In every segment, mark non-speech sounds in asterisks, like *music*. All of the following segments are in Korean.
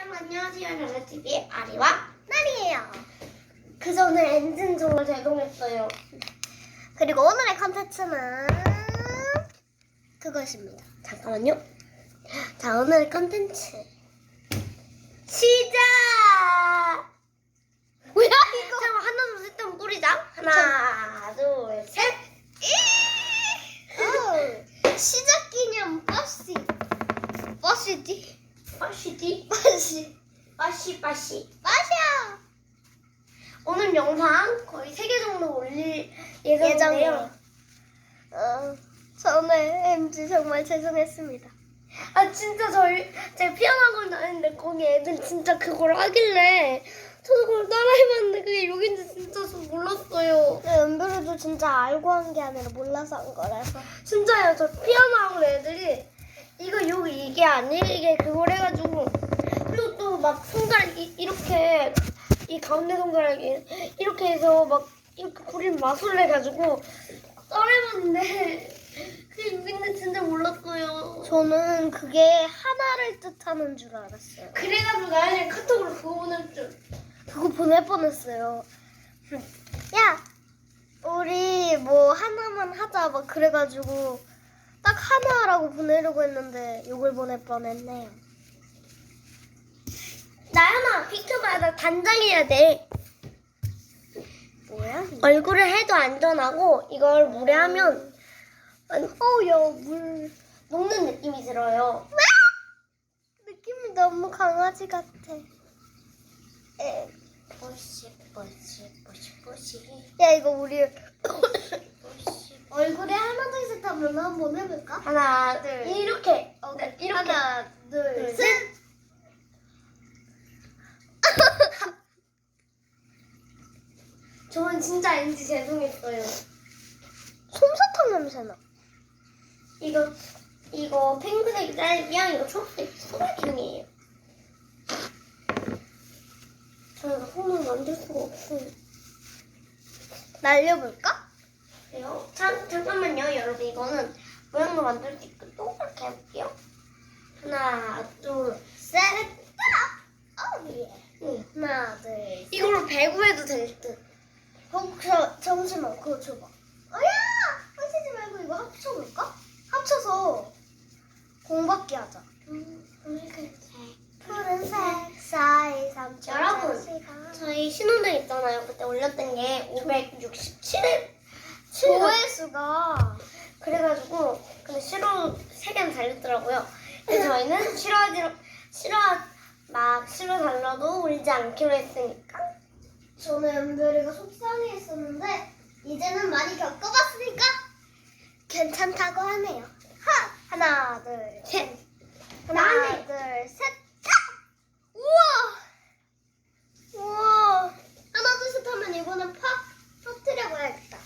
여러분 안녕하세요. 나나TV의 아리와 날이에요. 그 전에 엔진 정말 제동했어요. 그리고 오늘의 컨텐츠는 그것입니다. 잠깐만요. 자, 오늘의 컨텐츠. 시작! 뭐야, 이거? 잠깐 하나 둘셋 하면 뿌리자. 하나 둘 셋. 어, 시작 기념 버시. 버시지? 빠시디 버시. 빠시 빠시. 버시야. 오늘 영상 거의 세개 정도 올릴 예정이에요. 예정이에요. 어, 저는 MG 정말 죄송했습니다. 아 진짜 저희 제가 피아노 학원 다니는데 거기 애들 진짜 그걸 하길래 저도 그걸 따라해봤는데 그게 여긴지 진짜 저 몰랐어요. 은별이도 진짜 알고 한 게 아니라 몰라서 한 거라서. 진짜요. 저 피아노 학원 애들이 이거 여기 이게 아니에요. 이게 그걸 해가지고 그리고 또 막 손가락 이 이렇게 이 가운데 손가락이 이렇게 해서 막 이렇게 그림 마술을 해가지고 따라해봤는데 그게 여긴데 진짜 몰랐어요. 저는 그게 하나를 뜻하는 줄 알았어요. 그래가지고 나중에 카톡으로 그거 보낼 줄. 그거 보낼 뻔했어요. 야, 우리 뭐 하나만 하자 막 그래가지고 딱 하나라고 보내려고 했는데 욕을 보낼 뻔했네요. 나연아 비켜봐 나 단장해야 돼 뭐야? 얼굴을 해도 안전하고 이걸 물에 하면 어야 물 녹는 느낌이 들어요 느낌이 너무 강아지 같아. 에, 뽀시 뽀시 뽀시 뽀시 야 이거 우리 얼굴에 하나 둘 셋 하면 한번 해볼까? 하나 둘 이렇게 어, 네, 이렇게 하나 둘 둘, 셋. *laughs* 저는 진짜 왠지 죄송했어요 솜사탕 냄새 나. 이거 이거 핑크색 딸기랑 이거 초록색 소라향이에요 저희가 손을 만들 수가 없어요 날려볼까? 그래요? 잠, 잠깐만요, 여러분. 이거는 모양도 만들 수 있고 똑같게 해볼게요. 하나, 둘, 셋. 어 예. 응. 하나 둘. 셋. 이걸로 배구해도 될 듯. 어, 저, 잠시만, 그거 줘봐. 어야! 하시지 말고 이거 합쳐볼까? 합쳐서 공받기 하자. 푸른색 사이 여러분. 저희 신호등 있잖아요. 그때 올렸던 게 567회. 조회수가 그래가지고, 근데 싫어, 3개는 달렸더라고요. 근데 저희는 싫어하지, 싫어, 막 싫어 달라도 울지 않기로 했으니까. 저는 은별이가 속상해했었는데 이제는 많이 겪어봤으니까 괜찮다고 하네요. 하! 하나 둘 셋. 하나 나네. 둘 셋. 타! 우와! 우와! 하나 둘 셋 하면 이거는 팍 터트려 봐야겠다.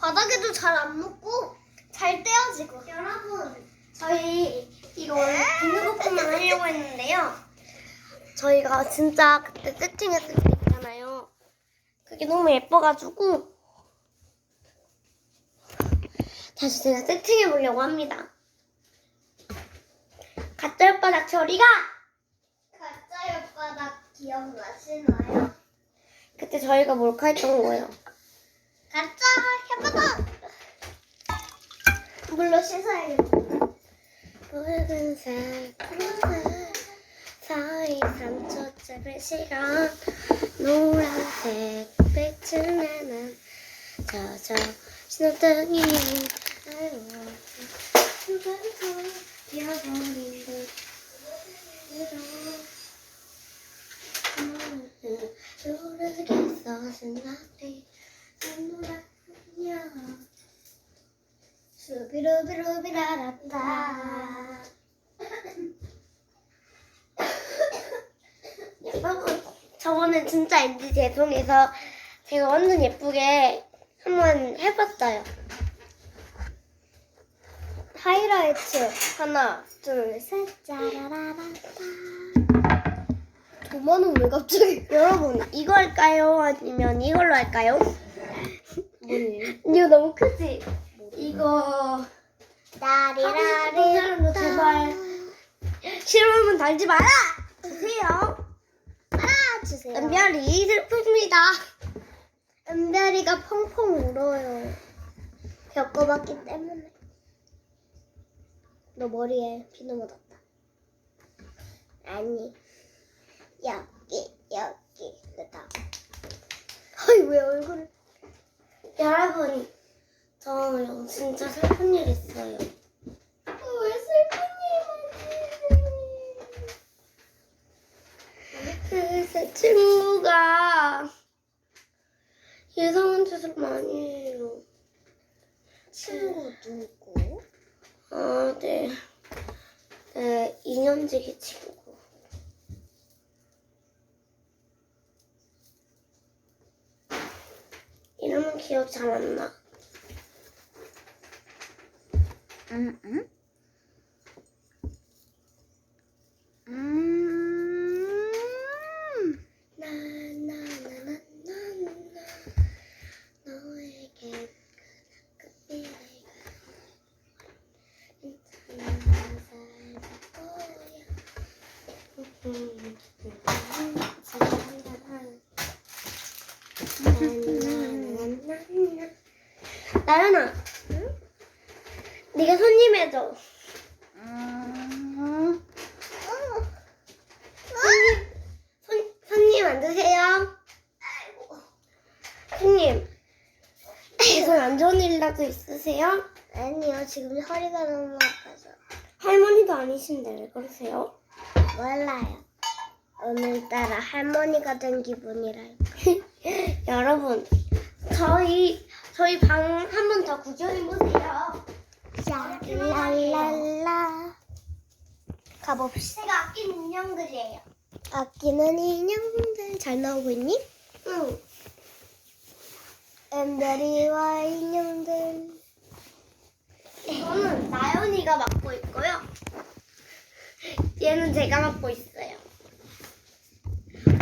바닥에도 잘 안 묻고 잘 떼어지고. 여러분, 저희 이거 원래 비누거품만 하려고 했는데요. 저희가 진짜 그때 세팅했을 때 있잖아요. 그게 너무 예뻐가지고 다시 제가 세팅해 보려고 합니다. 가짜 혓바닥 처리가 가짜 혓바닥 기억나시나요? 그때 저희가 몰카했던 거예요. 가짜 혓바닥! 물로 씻어야겠다. 붉은색 푸른색 사이 3초째 시간 노란색 빛을 내는 저저 신호등이 알고 누가서 피어버린 듯 노래겠어 생각이 노랗냐 수비루비루비라라따. 여러분 엔지 죄송해서 제가 완전 예쁘게 한번 해봤어요. 하이라이트 하나 둘셋 짜라라라따. 도마는 왜 갑자기? *laughs* 여러분 이거 할까요? 아니면 이걸로 할까요? 뭐예요? 이거 너무 크지? 이거 나리라리. 하고 싶은 사람도 제발. 싫으면 달지 마라! 주세요. 보세요. 은별이 슬픕니다. 은별이가 펑펑 울어요. 겪어봤기 때문에. 너 머리에 비누 묻었다. 아니, 여기, 여기, 그다. 아이, 왜 얼굴을. 여러분, 저 진짜 슬픈 일 있어요. 어, 왜 슬픈 그 제 친구가 이상한 짓을 많이 해요. 친구 누구? 아, 네. 네, 2년지기 친구. 이름은 기억 잘 안 나. 응, 응? 음. 나연아, 네가 손님 해줘. 음. 손님, 손, 손님 앉으세요. 손님, 손안 좋은 일이라도 있으세요? 아니요, 지금 허리가 너무 아파서. 할머니도 아니신데 왜 그러세요? 몰라요. 오늘따라 할머니가 된 기분이랄까. *laughs* 여러분, 저희 저희 방 한 번 더 구경해 보세요. 랄랄라. 가봅시다. 제가 아끼는 인형들이에요. 아끼는 인형들 잘 나오고 있니? 응. 엠베리와 인형들. 이거는 나연이가 맡고 있고요. 얘는 제가 맡고 있어요.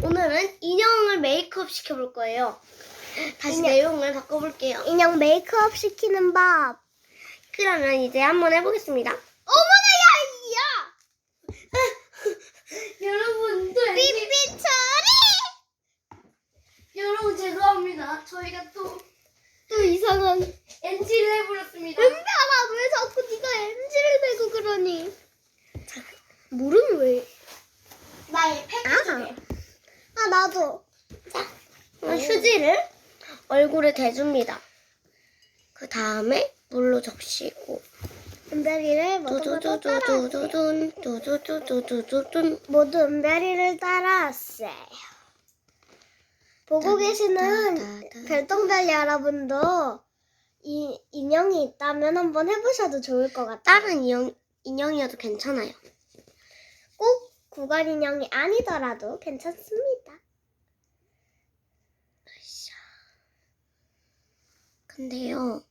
오늘은 인형을 메이크업 시켜볼 거예요. 다시 인형. 내용을 바꿔볼게요. 인형 메이크업 시키는 법. 그러면 이제 한번 해보겠습니다. 어머나 야 *laughs* 여러분, 또 이야. 삐삐 처리. 여러분 죄송합니다. 저희가 또, 또 이상한. NG를 해버렸습니다. 은별아 왜 자꾸 네가 MG를 대고 그러니? 물은 왜? 패키지. 아 나도. 휴지를 얼굴에 대줍니다. 그 다음에 물로 적시고 은별이를 모두 모두 따라. 두두두두두두둔 두두두두두둔 모두 은별이를 따라왔어요. 보고 계시는 별똥별 여러분도 이 인형이 있다면 한번 해보셔도 좋을 것 같아요. 다른 인형, 인형이어도 괜찮아요. 꼭 구간 인형이 아니더라도 괜찮습니다. 근데요,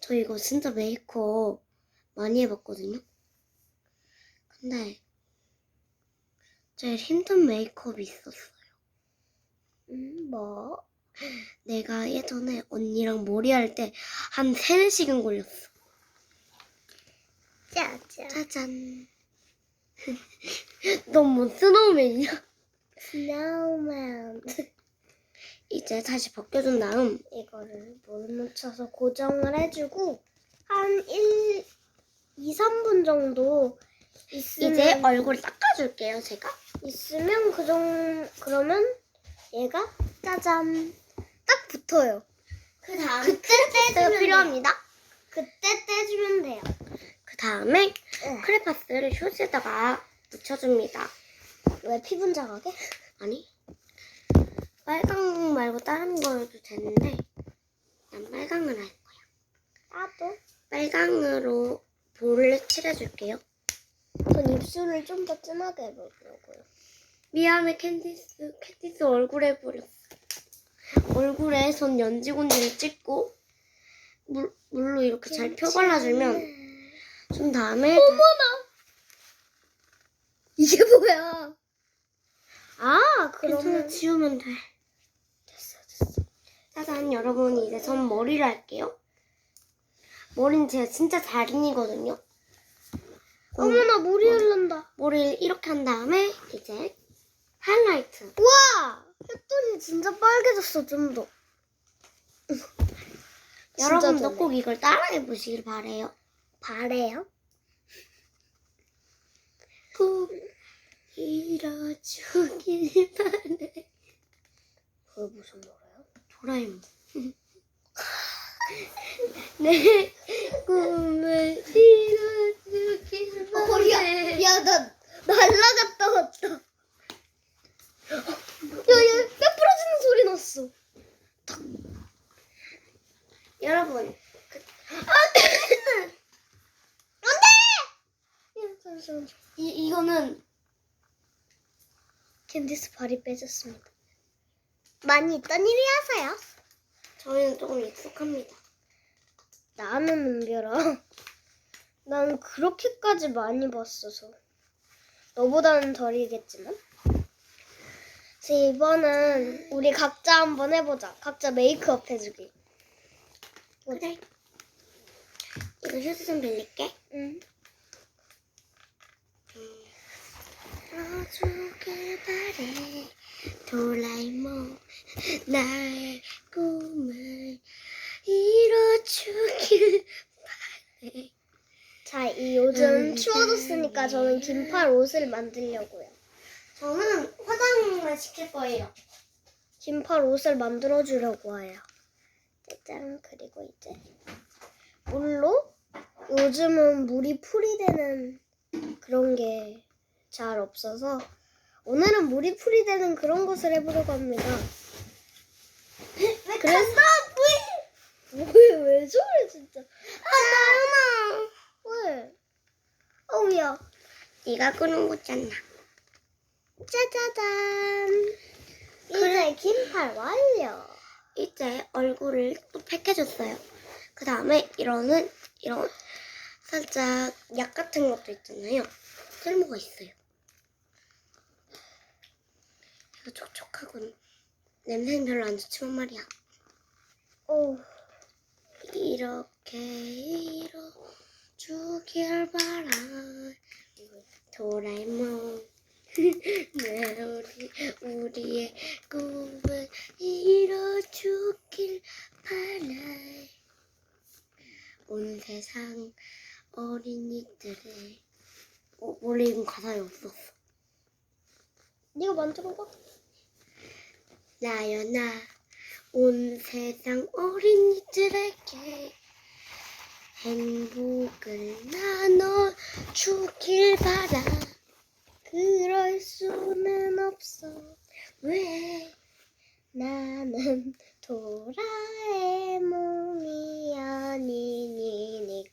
저 이거 진짜 메이크업 많이 해봤거든요. 근데 제일 힘든 메이크업이 있었어요. 음, 뭐? 내가 예전에 언니랑 머리 할 때한 3, 4시간 걸렸어. 짜잔. 짜잔. *laughs* 너무 스노우맨이야. 스노우맨. 이제 다시 벗겨준 다음 이거를 물 묻혀서 고정을 해주고 한 1, 2, 3분 정도 있으면 이제 얼굴 닦아줄게요, 제가. 있으면 그 정, 그러면 얘가 짜잔 딱 붙어요. 그 다음 그때 떼주면 필요합니다. 그때 떼주면 돼요. 그 다음에 응. 크레파스를 휴지에다가 묻혀줍니다. 왜 피분 자각에? 아니 빨강 말고 다른 거여도 되는데 난 빨강을 할 거야. 나도. 빨강으로 볼을 칠해줄게요. 전 입술을 좀 더 진하게 해보려고요. 미안해 캔디스 캔디스 얼굴에 뿌렸어. 얼굴에 손 연지곤지를 찍고 물, 물로 이렇게 잘 펴발라주면 준 다음에 어머나! 이게 뭐야? 아, 그러면 지우면 돼. 됐어 됐어. 짜잔 여러분 이제 전 머리를 할게요. 머리는 제가 진짜 자린이거든요. 어머나 물이 흐른다. 머리를 이렇게 한 다음에 이제 하이라이트. 우와! 했더니 진짜 빨개졌어, 좀 더. *laughs* 여러분도 꼭 이걸 따라해 보시길 바래요. 바래요? 꼭 이뤄주길 바래. 그게 무슨 노래요? 도라에몽. 내꿈을 이뤄주길 어, 야, 바래. 야, 나 날라갔다 왔다. 야, 야, 뼈 부러지는 소리 났어. 여러분, 야, 잠시만. 이, 이거는 발이 빼졌습니다. 많이 있던 일이어서요. 저희는 조금 익숙합니다. 나는 은별아. 난 그렇게까지 많이 봤어서. 너보다는 덜이겠지만. 그래서 이번은 우리 각자 한번 해보자. 각자 메이크업 해주기. 그래. 이거 휴지 좀 빌릴게. 응. 이뤄주길 바래. 도라에몽, 나의 꿈을 이뤄주길 바래. 자, 이 요즘 음, 추워졌으니까 저는 긴팔 옷을 만들려고요. 저는 화장만 시킬 거예요. 긴팔 옷을 만들어 주려고 해요. 짜잔 그리고 이제 물로 요즘은 물이 풀이 되는 그런 게 잘 없어서 오늘은 물이 풀이 되는 그런 것을 해보려고 합니다. 그래서 왜왜 *laughs* 저래 진짜? 아 나연아 왜? 어우야 네가 끄는 거잖아. 짜자잔 이제 긴팔 완료. 이제 얼굴을 또 팩해줬어요. 그 다음에 이런은 이런 살짝 약 같은 것도 있잖아요. 쓸모가 있어요. 이거 촉촉하고 냄새는 별로 안 좋지만 말이야. 오. 이렇게 이뤄주길 바라 도라에몽 *laughs* 내 우리 우리의 꿈을 이뤄주길 바라 온 세상 어린이들의 어, 원래 이건 가사에 없었어 네가 만들어봐. 나연아 온 세상 어린이들에게 행복을 나눠주길 바라 그럴 수는 없어. 왜 나는 도라에몽이 아니니까.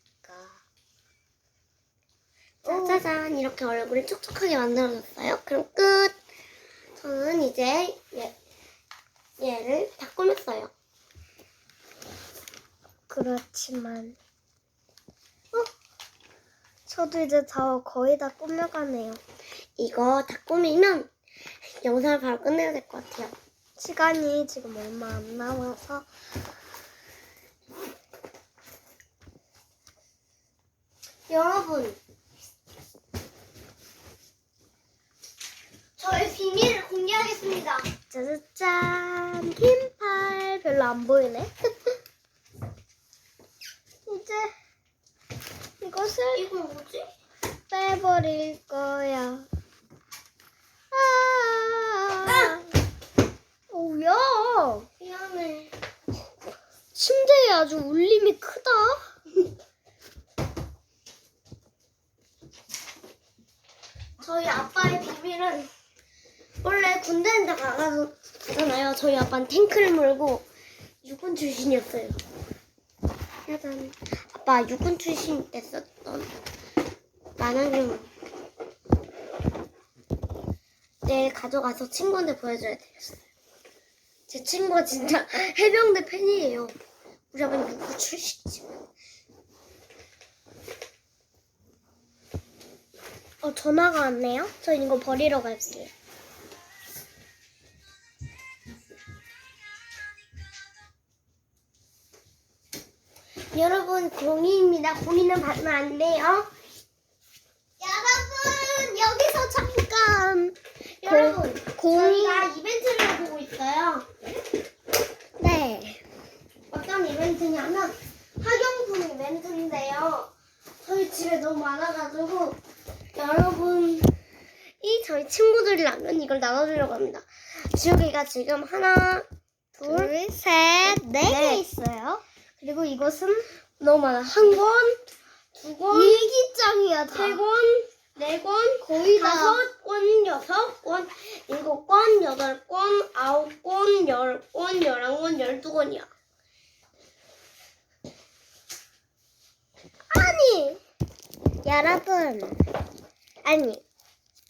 짜자잔. 이렇게 얼굴을 촉촉하게 만들어줬어요. 그럼 끝. 저는 이제 얘, 얘를 다 꾸몄어요. 그렇지만, 어? 저도 이제 다 거의 다 꾸며가네요. 이거 다 꾸미면 영상을 바로 끝내야 될 것 같아요 시간이 지금 얼마 안 남아서 여러분 저의 비밀을 공개하겠습니다 짜자잔 긴팔 별로 안 보이네. *laughs* 이제 이것을 이거 뭐지? 빼버릴 거야. 아, 오야, 미안해 침대에 아주 울림이 크다. 저희 아빠의 비밀은 원래 군대에 나가잖아요. 저희 아빠는 탱크를 몰고 육군 출신이었어요. 짜잔. 아빠 육군 출신 때 썼던 만화경 내일 가져가서 친구한테 보여줘야 되겠어요. 제 친구가 진짜 *laughs* 해병대 팬이에요. Уже бы не учусь. 어, 전화가 왔네요. 저 이거 버리러 갈게요. 여러분, 공이입니다. 공이는 받으면 안 돼요. 여러분, 여기서 잠깐. 여러분, 공이. 저희가 이벤트를 보고 있어요. 네. 이벤트냐면 학용품 이벤트인데요. 저희 집에 너무 많아가지고 여러분이 저희 친구들이라면 이걸 나눠주려고 합니다. 지우개가 지금 하나, 둘, 둘 셋, 넷개 있어요. 그리고 이것은 너무 많아. 한 권, 두 권, 일기장이야 다. 세 권, 네 권, 거의 다. 다섯 권, 여섯 권, 일곱 권, 여덟 권, 아홉 권, 열 권, 열한 권, 열두 권이야. 여러분. 아니,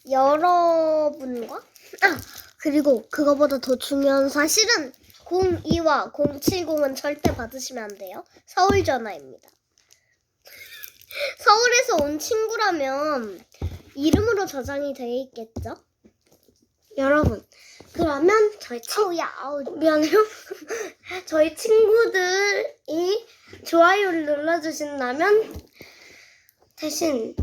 여러분과? 아, 그리고 그거보다 더 중요한 사실은 02와 070은 절대 받으시면 안 돼요. 서울 전화입니다. 서울에서 온 친구라면 이름으로 저장이 되어 있겠죠? 여러분, 그러면 저희 친 아우야, 아우. 미안해요. *laughs* 저희 친구들이 좋아요를 눌러주신다면 대신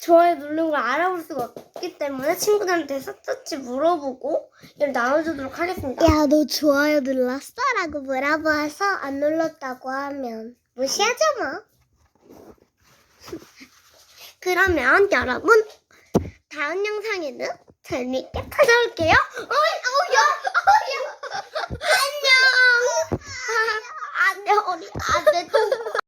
좋아요 누른 걸 알아볼 수가 없기 때문에 친구들한테 샅샅이 물어보고 이를 나눠주도록 하겠습니다. 야, 너 좋아요 눌렀어? 라고 물어봐서 안 눌렀다고 하면 무시하죠 뭐. *laughs* 그러면 여러분 다음 영상에는 재밌게 찾아올게요. 어이, 어우야, 어우야. *laughs* 안녕. *laughs* 안녕, 우리 안돼 또